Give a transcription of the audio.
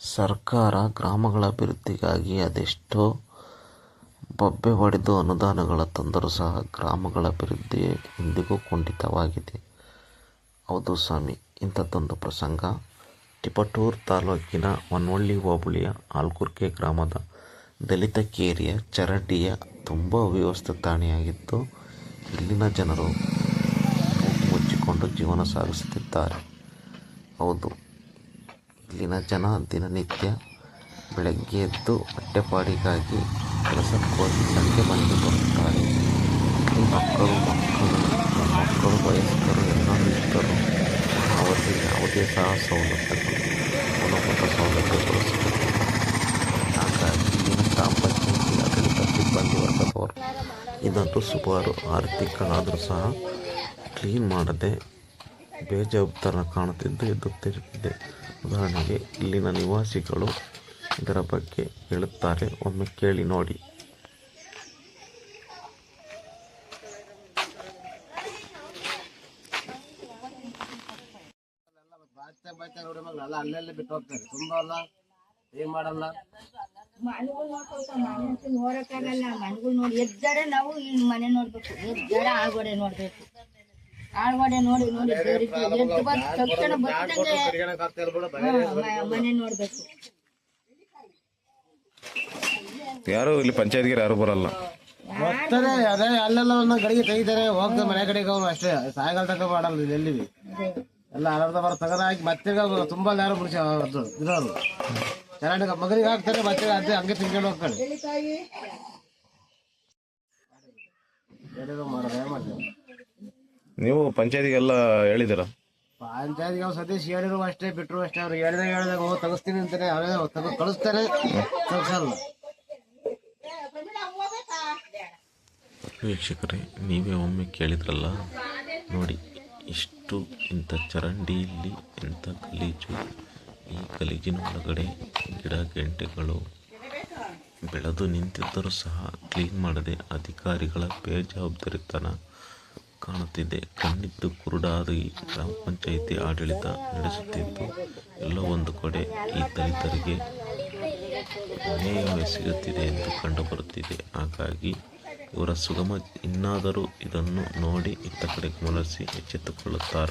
ಸರ್ಕಾರ ಗ್ರಾಮಗಳ ಅಭಿವೃದ್ಧಿಗಾಗಿ ಅದೆಷ್ಟೋ ಬೊಬ್ಬೆ ಹೊಡೆದು ಅನುದಾನಗಳ ತಂದರೂ ಸಹ ಗ್ರಾಮಗಳ ಅಭಿವೃದ್ಧಿ ಇಂದಿಗೂ ಕುಂಠಿತವಾಗಿದೆ. ಹೌದು ಸ್ವಾಮಿ, ಇಂಥದ್ದೊಂದು ಪ್ರಸಂಗ ತಿಪಟೂರು ತಾಲೂಕಿನ ಒನ್ವಳ್ಳಿ ಹೋಬಳಿಯ ಆಲ್ಕುರ್ಕೆ ಗ್ರಾಮದ ದಲಿತ ಕೇರಿಯ ಚರಂಡಿಯ ತುಂಬ ಅವ್ಯವಸ್ಥೆ ತಾಣವಾಗಿದ್ದು, ಇಲ್ಲಿನ ಜನರು ಮುಚ್ಚಿಕೊಂಡು ಜೀವನ ಸಾಗಿಸುತ್ತಿದ್ದಾರೆ. ಹೌದು, ಇಲ್ಲಿನ ಜನ ದಿನನಿತ್ಯ ಬೆಳಗ್ಗೆ ಎದ್ದು ಹೊಟ್ಟೆಪಾಡಿಗಾಗಿ ಕೆಲಸಕ್ಕೋಗಿ ಸಂಜೆ ಮನೆಗೆ ಬರುತ್ತಾರೆ. ಮಕ್ಕಳು ಮಕ್ಕಳು, ಮಕ್ಕಳು, ಮಕ್ಕಳು ವಯಸ್ಕರು ಎಲ್ಲರೂ ಇದ್ದರು ಅವರಿಗೆ ಯಾವುದೇ ಸಹ ಸೌಲಭ್ಯಗಳು ಗುಣಮಟ್ಟ ಸೌಲಭ್ಯಗಳು ಸಿಗುತ್ತಿಲ್ಲ. ಹಾಗಾಗಿ ಇಲ್ಲಿನ ಗ್ರಾಮ ಪಂಚಾಯಿತಿ ಆಡಳಿತ ಸಿಬ್ಬಂದಿ ವರ್ಗದವರು ಇದಂತೂ ಸುಮಾರು ಆರು ತಿಂಗಳಾದರೂ ಸಹ ಕ್ಲೀನ್ ಮಾಡದೆ ಬೇಜವಾಬ್ದಾರ ಕಾಣುತ್ತಿದ್ದು ತಿಳಿದಿದೆ. ಉದಾಹರಣೆಗೆ, ಇಲ್ಲಿನ ನಿವಾಸಿಗಳು ಇದರ ಬಗ್ಗೆ ಹೇಳುತ್ತಾರೆ. ಒಮ್ಮೆ ಕೇಳಿ ನೋಡಿ. ಅಲ್ಲೆಲ್ಲ ಬಿಟ್ಟು ಹೋಗ್ತಾರೆ ತುಂಬಾ ಅಲ್ಲ ಏನ್ ಮಾಡಲ್ಲ ಮನೆಗಳು ನೋಡ್ಕೊಳ್ತಾ ಮನೆ ಅಂತ ನೋಡಕ್ಕಾಗಲ್ಲ ಮನೆಗಳು ನೋಡಿ ಎದ್ದಾರ ನಾವು ಈ ಮನೆ ನೋಡ್ಬೇಕು ಎದ್ದಾರ ಆಗೋಡೆ ನೋಡ್ಬೇಕು ಆಳ್ಗೋಡೆ ನೋಡಿ ನೋಡಿ ದೇವ್ರಿಗೆ ಎದ್ದು ಬಂದ ತಕ್ಷಣ ಬಿಡು, ಮನೆ ನೋಡ್ಬೇಕು. ಯಾರು ಇಲ್ಲಿ ಪಂಚಾಯತ್ಗೆ ಯಾರು ಬರಲ್ಲ. ಬರ್ತಾರೆ ಅದೇ ಅಲ್ಲೆಲ್ಲ ಒಂದ್ ಗಡಿಗೆ ತೆಗಿತಾರೆ ಹೋಗ್ತಾರೆ ಮನೆ ಕಡೆಗೆ ಅವ್ರು ಅಷ್ಟೇ. ಸಾಯಂಕಾಲ ತನಕ ಮಾಡಲ್ಲ ಇಲ್ಲಿ ಎಲ್ಲಿ ಎಲ್ಲ ಅರ್ಧ ಬರ ತಗದ ಹಾಕಿ ಮತ್ತೆ ತುಂಬಾ ಯಾರು ಬಿಡಿಸಿ ಇರೋರು ಚೆನ್ನಾಗಿ ಮಗನಿಗೆ ಹಾಕ್ತಾರೆ ಮತ್ತೆ ಅದೇ ಹಂಗೆ ತಿನ್ಕೊಂಡು ಹೋಗ್ತಾರೆ ಮಾಡೋದು ಮಾಡ್ತಾರೆ ನೀವು ಪಂಚಾಯತಿಗೆಲ್ಲ ಹೇಳಿದಿರ ಪಂಚಾಯತ್ಗೆ ಅವ್ರು ಸತೀಶ್ ಹೇಳಿರುವ ಅಷ್ಟೇ ಬಿಟ್ಟರು ಅಷ್ಟೇ. ಅವ್ರು ಹೇಳಿದಾಗ ಹೇಳಿದಾಗ ಹೋಗಿ ತಗಸ್ತೀನಿ ಅಂತಾರೆ. ಅವೇ ತಗೋ ಕಳಿಸ್ತಾರೆ. ತೆಗ್ಸಲ್ಲ ವೀಕ್ಷಕರೇ ನೀವೇ ಒಮ್ಮೆ ಕೇಳಿದ್ರಲ್ಲ? ನೋಡಿ ಇಷ್ಟು ಇಂಥ ಚರಂಡಿಯಲ್ಲಿ ಇಂಥ ಗಲೀಜು ಈ ಗಲೀಜಿನ ಒಳಗಡೆ ಗಿಡ ಗೆಂಟೆಗಳು ಬೆಳೆದು ನಿಂತಿದ್ದರೂ ಸಹ ಕ್ಲೀನ್ ಮಾಡದೆ ಅಧಿಕಾರಿಗಳ ಬೇಜವಾಬ್ದಾರಿತನ ಕಾಣುತ್ತಿದೆ. ಕಣ್ಣಿದ್ದು ಕುರುಡಾಗಿ ಗ್ರಾಮ ಪಂಚಾಯಿತಿ ಆಡಳಿತ ನಡೆಸುತ್ತಿದ್ದು, ಎಲ್ಲೋ ಒಂದು ಕಡೆ ಈ ದಲಿತರಿಗೆ ನ್ಯಾಯವೇ ಸಿಗುತ್ತಿದೆ ಎಂದು ಕಂಡುಬರುತ್ತಿದೆ ಹಾಗಾಗಿ ಇವರ ಸುಗಮ ಇನ್ನಾದರೂ ಇದನ್ನು ನೋಡಿ ಇತ್ತ ಕಡೆ ಗಮನಿಸಿ ಎಚ್ಚೆತ್ತುಕೊಳ್ಳುತ್ತಾರ?